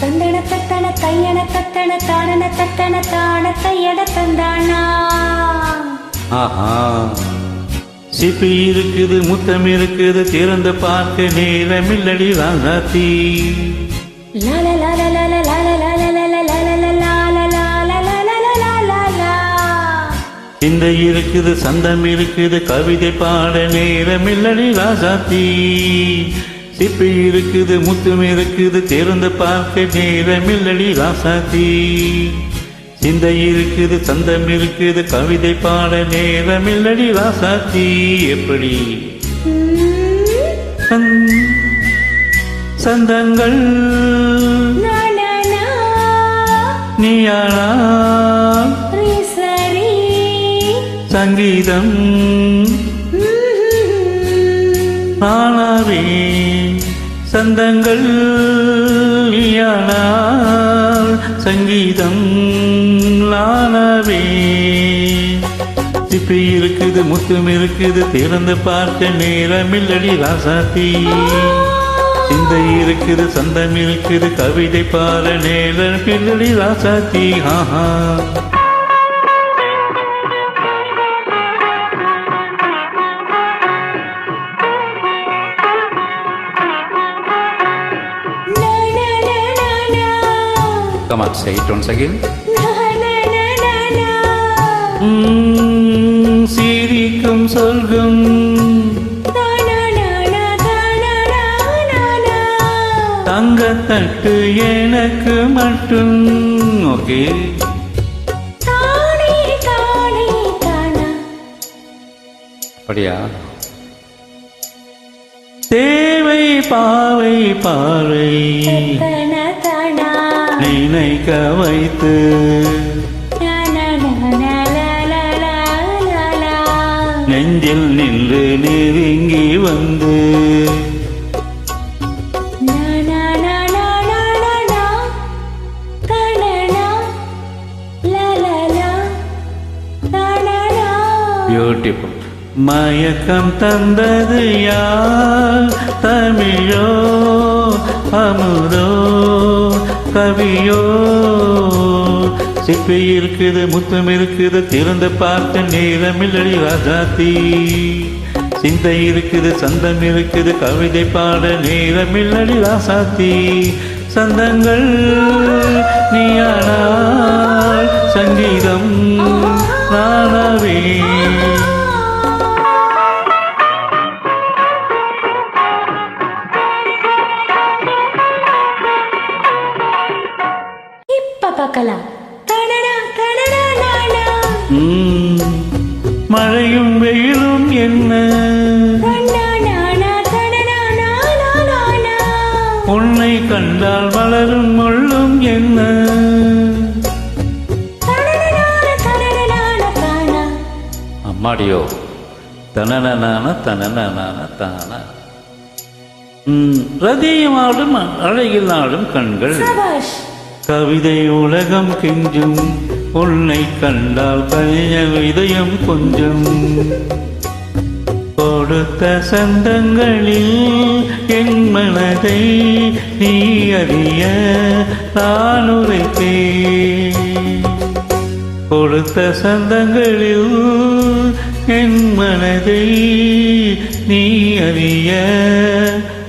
தந்தன தத்தன தையன தத்தன தானன தத்தன தான தையட தந்தானா ஆஹா சிப்பி இருக்குது முத்தம் இருக்குது திறந்து பார்க்க நேரமில்லடி வாங்காத்தி லால லால லால லால லால லால லால இந்த இருக்குது சந்தம் இருக்குது கவிதை பாட நேரமில்லடி ராசாத்தி சிப்பி இருக்குது முத்தம் இருக்குது திறந்து பார்க்க நேரமில்லடி ராசாத்தி. சிந்தை இருக்குது சந்தம் இருக்குது கவிதை பாட நேரமில்லடி ராசாத்தி. எப்படி? சந்- சந்தங்கள். நீயானா சங்கீதம். நானாவே சந்தங்கள் யானால் சங்கீதம் நானாவே. சிப்பி இருக்குது முத்தும் இருக்குது திறந்து பார்க்க நேரமில்லடி ராசாத்தி. சிந்தை இருக்குது சந்தம் இருக்குது கவிதை பார நேரம் பில்லடி ராசாத்தி. ஆஹா. Come on, say it once again. சிரிக்கும் சொல்கும். தங்கத்தட்டு எனக்கு மட்டும். ஓகே. அப்படியா? தேவை பாவை பார்வை. நினைக்க வைத்து. நெஞ்சில் நின்று நெருங்கி வந்து. பியூட்டிஃபுல் மயக்கம் தந்தது யார்? தமிழோ அமுதோ கவியோ. சிப்பி இருக்குது முத்தம் இருக்குது திறந்து பார்க்க நேரமில்லடி ராஜாத்தி. சிந்தை இருக்குது சந்தம் இருக்குது கவிதை பாட நேரமில்லடி ராசாத்தி. சந்தங்கள் நீயானால் சங்கீதம் நானாவே. மழையும் வெயிலும் என்ன? உன்னை கண்டால் வளரும் முள்ளும் என்ன? அம்மாடியோ தனனனான தனனனான தானா? ரதியமாடும் அழகினாடும் கண்கள். கவிதை உலகம் கெஞ்சும். உன்னை கண்டால் கனிய விதயம் கொஞ்சம். கொடுத்த சந்தங்களில் என் மனதை நீ அறிய நான் உரைத்தேன். கொடுத்த சந்தங்களில் என் மனதை நீ அறிய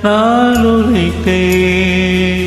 நான் உரைத்தேன்.